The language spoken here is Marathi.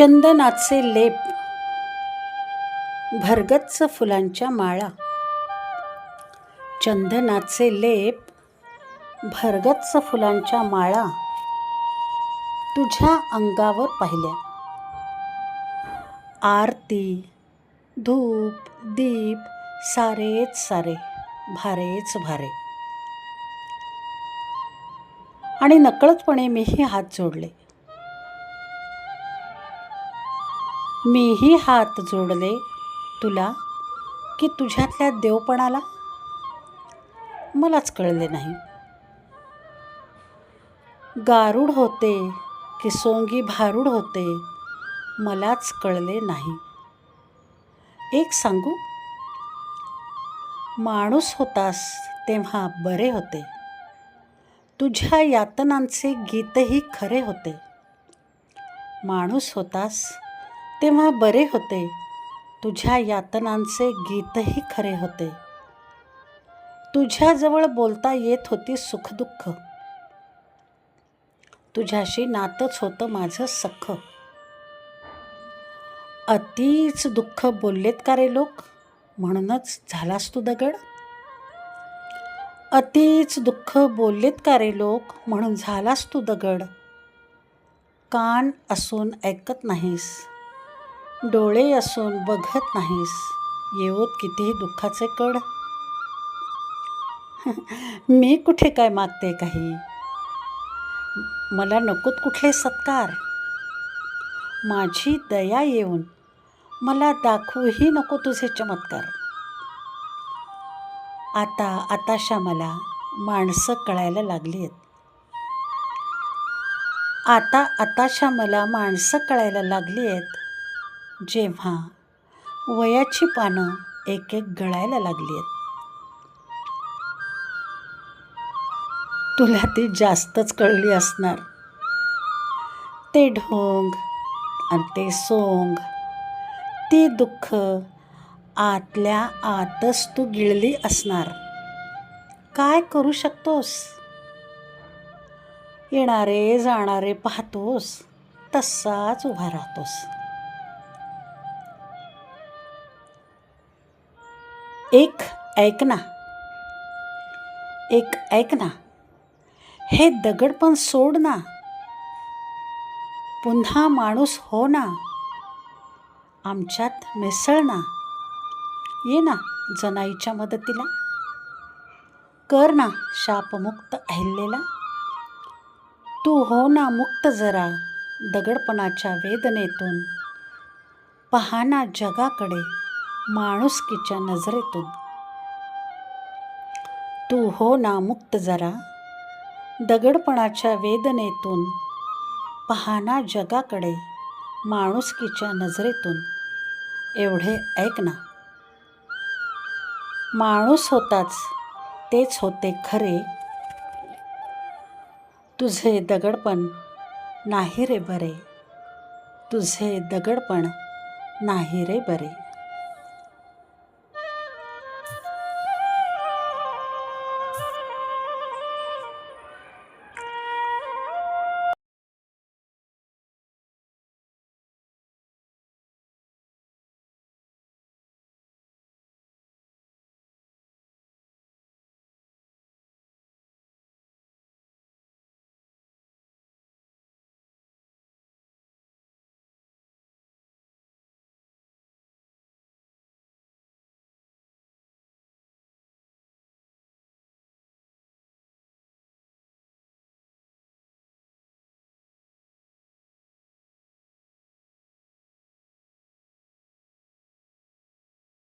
चंदनाचे लेप. भरगच्च फुलांच्या माळा. चंदनाचे लेप भरगच्च फुलांच्या माळा. तुझ्या अंगावर पाहिल्या. आरती धूप दीप सारेच सारे भारेच भारे. आणि नकळतपणे मीही हात जोडले. मीही हात जोडले तुला की तुझ्यातल्या देवपणाला? मलाच कळले नाही. गारूड होते की सोंगी भारूड होते मलाच कळले नाही. एक सांगू? माणूस होतास तेव्हा बरे होते. तुझ्या यातनांचे गीतही खरे होते. माणूस होतास तेव्हा बरे होते. तुझ्या यातनांचे गीतही खरे होते. तुझ्याजवळ बोलता येत होती सुखदुःख. तुझ्याशी नातंच होतं माझं सख्ख. अतीच दुःख बोललेत का रे लोक? म्हणूनच झालास तू दगड? अतीच दुःख बोललेत का रे लोक? म्हणून झालास तू दगड? कान असून ऐकत नाहीस. डोळे असून बघत नाहीस. येऊत कितीही दुःखाचे कड मी कुठे काय मागते काही? मला नकोत कुठले सत्कार. माझी दया येऊन मला दाखवूही नको तुझे चमत्कार. आता आताशा मला माणसं कळायला लागली आहेत आता आताशा मला माणसं कळायला लागली आहेत जेव्हा वयाची पानं एक एक गळायला लागली आहेत तुला ती जास्तच कळली असणार. ते ढोंग आणि ते सोंग ती दुःख आतल्या आतच तू गिळली असणार. काय करू शकतोस? येणारे जाणारे पाहतोस तसाच उभा राहतोस. एक ऐक ना एक ऐक ना हे दगड पण सोड ना. पुन्हा माणूस हो ना. आमच्यात मिसळ ना. ये ना जनाईच्या मदतीला. कर ना शापमुक्त अहिल्लेला तू हो ना मुक्त जरा दगडपणाच्या वेदनेतून. पहाना जगाकडे. माणुसकीच्या नजरेतून. तू हो ना मुक्त जरा. दगडपणाच्या वेदनेतून. पाहना जगाकडे माणुसकीच्या नजरेतून. एवढे ऐक ना. माणूस होताच तेच होते खरे. तुझे दगडपण नाही रे बरे. तुझे दगडपण नाही रे बरे.